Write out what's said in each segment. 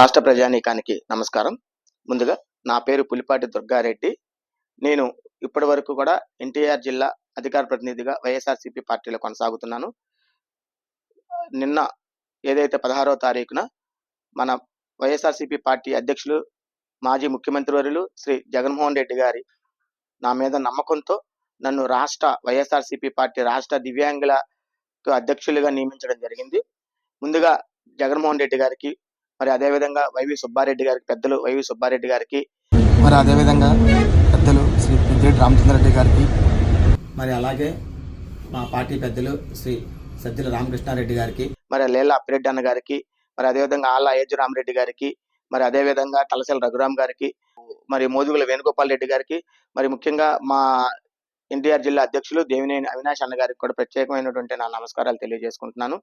రాష్ట్ర ప్రజానీకానికి నమస్కారం. ముందుగా నా పేరు పులిపాటి దుర్గారెడ్డి. నేను ఇప్పటి వరకు కూడా ఎన్టీఆర్ జిల్లా అధికార ప్రతినిధిగా వైఎస్ఆర్సీపీ పార్టీలో కొనసాగుతున్నాను. నిన్న ఏదైతే పదహారవ తారీఖున మన వైఎస్ఆర్సీపీ పార్టీ అధ్యక్షులు మాజీ ముఖ్యమంత్రి వర్యులు శ్రీ జగన్మోహన్ రెడ్డి గారి నా మీద నమ్మకంతో నన్ను రాష్ట్ర వైఎస్ఆర్సీపీ పార్టీ రాష్ట్ర దివ్యాంగుల అధ్యక్షులుగా నియమించడం జరిగింది. ముందుగా జగన్మోహన్ రెడ్డి గారికి మరి అదేవిధంగా వైవి సుబ్బారెడ్డి గారికి పెద్దలు వైవి సుబ్బారెడ్డి గారికి. మరి అదేవిధంగా పెద్దలు శ్రీ పెద్దిరెడ్డి రామచంద్రరెడ్డి గారికి. మరి అలాగే మా పార్టీ పెద్దలు శ్రీ సజ్జల రామకృష్ణారెడ్డి గారికి. మరి లేళ్ళ అప్పిరెడ్డి అన్న గారికి మరి అదేవిధంగా ఆళ్ళ అయోధ్య రామరెడ్డి గారికి మరి అదేవిధంగా తలసల రఘురామ్ గారికి మరి మోదుగుల వేణుగోపాల్ రెడ్డి గారికి మరి ముఖ్యంగా మా ఎన్టీఆర్ జిల్లా అధ్యక్షులు దేవినేని అవినాష్ అన్న గారికి కూడా ప్రత్యేకమైనటువంటి నా నమస్కారాలు తెలియజేసుకుంటున్నాను.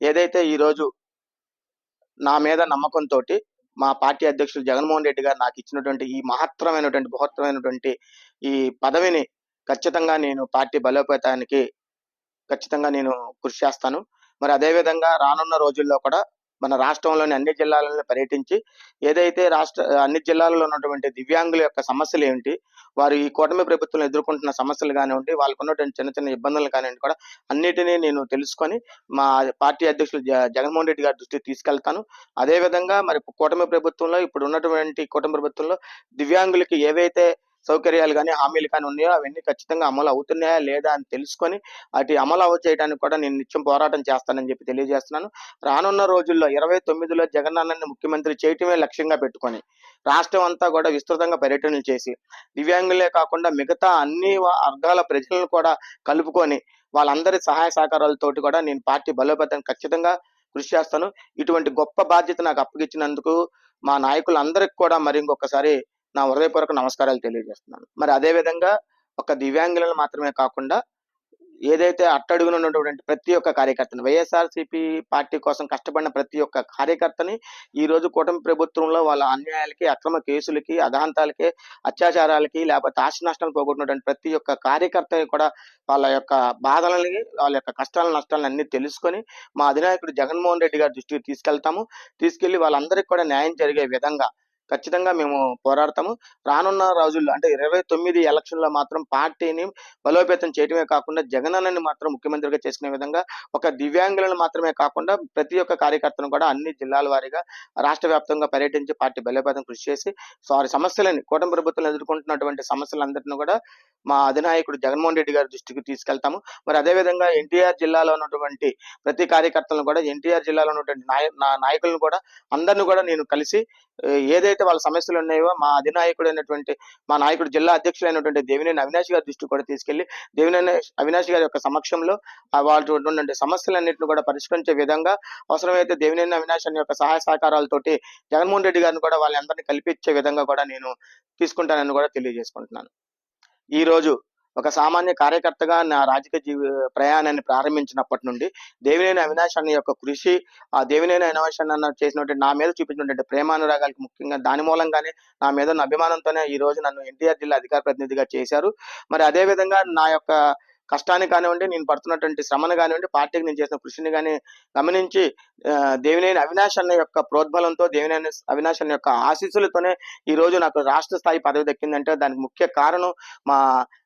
ఏదైతే ఈ రోజు నా మీద నమ్మకంతో మా పార్టీ అధ్యక్షులు జగన్మోహన్ రెడ్డి గారు నాకు ఇచ్చినటువంటి ఈ మహత్తరమైనటువంటి బృహత్తరమైనటువంటి ఈ పదవిని ఖచ్చితంగా నేను పార్టీ బలోపేతానికి ఖచ్చితంగా నేను కృషి చేస్తాను. మరి అదేవిధంగా రానున్న రోజుల్లో కూడా మన రాష్ట్రంలోని అన్ని జిల్లాలను పర్యటించి ఏదైతే రాష్ట్ర అన్ని జిల్లాలలో ఉన్నటువంటి దివ్యాంగుల యొక్క సమస్యలు ఏమిటి వారు ఈ కూటమి ప్రభుత్వం ఎదుర్కొంటున్న సమస్యలు కానివ్వండి వాళ్ళకు ఉన్నటువంటి చిన్న చిన్న ఇబ్బందులు కానివ్వండి కూడా అన్నిటినీ నేను తెలుసుకొని మా పార్టీ అధ్యక్షులు జ- జగన్మోహన్ రెడ్డి గారి దృష్టికి తీసుకెళ్తాను. అదే విధంగా మరి కూటమి ప్రభుత్వంలో ఇప్పుడు ఉన్నటువంటి కూటమి ప్రభుత్వంలో దివ్యాంగులకి ఏవైతే సౌకర్యాలు కానీ హామీలు కానీ ఉన్నాయో అవన్నీ ఖచ్చితంగా అమలు అవుతున్నాయా లేదా అని తెలుసుకొని అటు అమలు అవ చేయడానికి కూడా నేను నిత్యం పోరాటం చేస్తానని చెప్పి తెలియజేస్తున్నాను. రానున్న రోజుల్లో ఇరవై తొమ్మిదిలో జగనన్నని ముఖ్యమంత్రి చేయటమే లక్ష్యంగా పెట్టుకొని రాష్ట్రం అంతా కూడా విస్తృతంగా పర్యటనలు చేసి దివ్యాంగులే కాకుండా మిగతా అన్ని వర్గాల ప్రజలను కూడా కలుపుకొని వాళ్ళందరి సహాయ సహకారాలతోటి కూడా నేను పార్టీ బలోపేతం ఖచ్చితంగా కృషి చేస్తాను. ఇటువంటి గొప్ప బాధ్యత నాకు అప్పగించినందుకు మా నాయకులందరికీ కూడా మరి ఇంకొకసారి నా హృదయపూర్వక నమస్కారాలు తెలియజేస్తున్నాను. మరి అదే విధంగా ఒక దివ్యాంగులను మాత్రమే కాకుండా ఏదైతే అట్టడుగున ఉన్నటువంటి ప్రతి ఒక్క కార్యకర్తని వైఎస్ఆర్సీపీ పార్టీ కోసం కష్టపడిన ప్రతి ఒక్క కార్యకర్తని ఈ రోజు కూటమి ప్రభుత్వంలో వాళ్ళ అన్యాయాలకి అక్రమ కేసులకి అధాంతాలకి అత్యాచారాలకి లేకపోతే ఆశ నష్టాలు పోగొట్టినటువంటి ప్రతి ఒక్క కార్యకర్తని కూడా వాళ్ళ యొక్క బాధలని వాళ్ళ యొక్క కష్టాల నష్టాలను అన్ని తెలుసుకొని మా అధినాయకుడు జగన్మోహన్ రెడ్డి గారి దృష్టికి తీసుకెళ్తాము. తీసుకెళ్ళి వాళ్ళందరికీ కూడా న్యాయం జరిగే విధంగా ఖచ్చితంగా మేము పోరాడతాము. రానున్న రోజుల్లో అంటే ఇరవై తొమ్మిది ఎలక్షన్లో మాత్రం పార్టీని బలోపేతం చేయడమే కాకుండా జగనన్నని మాత్రం ముఖ్యమంత్రిగా చేసుకునే విధంగా ఒక దివ్యాంగులను మాత్రమే కాకుండా ప్రతి ఒక్క కార్యకర్తను కూడా అన్ని జిల్లాల వారీగా రాష్ట్ర వ్యాప్తంగా పర్యటించి పార్టీ బలోపేతం కృషి చేసి వారి సమస్యలని కూటమి ప్రభుత్వం ఎదుర్కొంటున్నటువంటి సమస్యలందరినీ కూడా మా అధినాయకుడు జగన్మోహన్ రెడ్డి గారి దృష్టికి తీసుకెళ్తాము. మరి అదేవిధంగా ఎన్టీఆర్ జిల్లాలో ఉన్నటువంటి ప్రతి కార్యకర్తలను కూడా ఎన్టీఆర్ జిల్లాలో ఉన్నటువంటి నాయ నా నాయకులను కూడా అందరిని కూడా నేను కలిసి ఏదైతే ఏవైతే వాళ్ళ సమస్యలు ఉన్నాయో మా అధినాయకుడు అయినటువంటి మా నాయకుడు జిల్లా అధ్యక్షులైనటువంటి దేవినేని అవినాష్ గారి దృష్టి కూడా తీసుకెళ్ళి దేవినేని అవినాష్ గారి యొక్క సమక్షంలో ఆ వాళ్ళు ఉన్నటువంటి సమస్యలన్నింటిని కూడా పరిష్కరించే విధంగా అవసరమైతే దేవినేని అవినాష్ అని యొక్క సహాయ సహకారాలతోటి జగన్మోహన్ రెడ్డి గారిని కూడా వాళ్ళందరినీ కల్పించే విధంగా కూడా నేను తీసుకుంటానని కూడా తెలియజేసుకుంటున్నాను. ఈ రోజు ఒక సామాన్య కార్యకర్తగా నా రాజకీయ జీవి ప్రయాణాన్ని ప్రారంభించినప్పటి నుండి దేవినేని అవినాష్ అన్న యొక్క కృషి ఆ దేవినేని అవినాష్ అన్న చేసినటువంటి నా మీద చూపించినటువంటి ప్రేమానురాగాలకు ముఖ్యంగా దాని మూలంగానే నా మీద ఉన్న అభిమానంతోనే ఈ రోజు నన్ను ఎన్టీఆర్ జిల్లా అధికార ప్రతినిధిగా చేశారు. మరి అదే విధంగా నా యొక్క కష్టాన్ని కానివ్వండి నేను పడుతున్నటువంటి శ్రమను కానివ్వండి పార్టీకి నేను చేసిన కృషిని కానీ గమనించి దేవినేని అవినాష్ అన్న యొక్క ప్రోద్బలంతో దేవినేని అవినాష్ అన్న యొక్క ఆశీస్సులతోనే ఈ రోజు నాకు రాష్ట్ర స్థాయి పదవి దక్కిందంటే దానికి ముఖ్య కారణం మా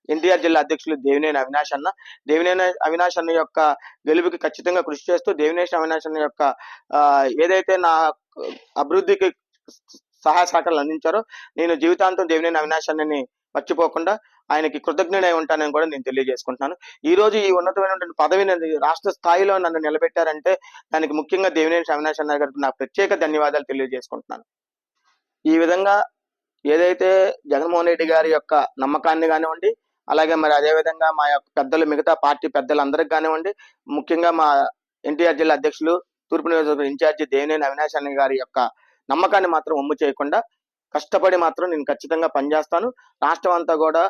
ఎన్టీఆర్ జిల్లా అధ్యక్షులు దేవినేని అవినాష్ అన్న. దేవినేని అవినాష్ అన్న యొక్క గెలుపుకి ఖచ్చితంగా కృషి చేస్తూ దేవినేని అవినాష్ అన్న యొక్క ఏదైతే నా అభివృద్ధికి సహాయ సహకారాలు అందించారో నేను జీవితాంతం దేవినేని అవినాష్ అన్నని మర్చిపోకుండా ఆయనకి కృతజ్ఞుడై ఉంటానని కూడా నేను తెలియజేసుకుంటున్నాను. ఈ రోజు ఈ ఉన్నతమైనటువంటి పదవిని రాష్ట్ర స్థాయిలో నన్ను నిలబెట్టారంటే దానికి ముఖ్యంగా దేవినేని అవినాష్ అన్న గారికి నా ప్రత్యేక ధన్యవాదాలు తెలియజేసుకుంటున్నాను. ఈ విధంగా ఏదైతే జగన్మోహన్ రెడ్డి గారి యొక్క నమ్మకాన్ని కానివ్వండి అలాగే మరి అదే విధంగా మా యొక్క పెద్దలు మిగతా పార్టీ పెద్దలందరికి కానివ్వండి ముఖ్యంగా మా ఎన్టీఆర్ జిల్లా అధ్యక్షులు తూర్పు నియోజకవర్గ ఇన్ఛార్జి దేవినేని అవినాష్ అన్న గారి యొక్క నమ్మకాన్ని మాత్రం ఒమ్ము చేయకుండా కష్టపడి మాత్రం నేను ఖచ్చితంగా పనిచేస్తాను. రాష్ట్రం అంతా కూడా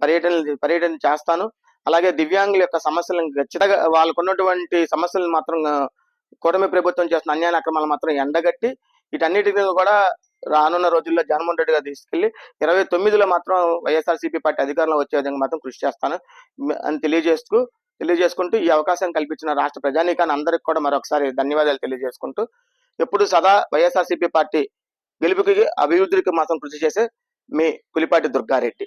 పర్యటన పర్యటన చేస్తాను. అలాగే దివ్యాంగుల యొక్క సమస్యలను ఖచ్చితంగా వాళ్ళకు ఉన్నటువంటి సమస్యలను మాత్రం కూటమి ప్రభుత్వం చేస్తున్న అన్యాయ అక్రమాలు మాత్రం ఎండగట్టి వీటన్నిటిని కూడా రానున్న రోజుల్లో జగన్మోహన్ రెడ్డి గారు తీసుకెళ్ళి ఇరవై తొమ్మిదిలో మాత్రం వైఎస్ఆర్సీపీ పార్టీ అధికారంలో వచ్చే విధంగా మాత్రం కృషి చేస్తాను. అని తెలియజేస్తూ తెలియజేసుకుంటూ ఈ అవకాశం కల్పించిన రాష్ట్ర ప్రజానీకాన్ని అందరికి కూడా మరొకసారి ధన్యవాదాలు తెలియజేసుకుంటూ ఎప్పుడు సదా వైఎస్ఆర్సీపీ పార్టీ గెలుపుకి అభివృద్ధికి మాత్రం కృషి చేసే మీ పులిపాటి దుర్గారెడ్డి.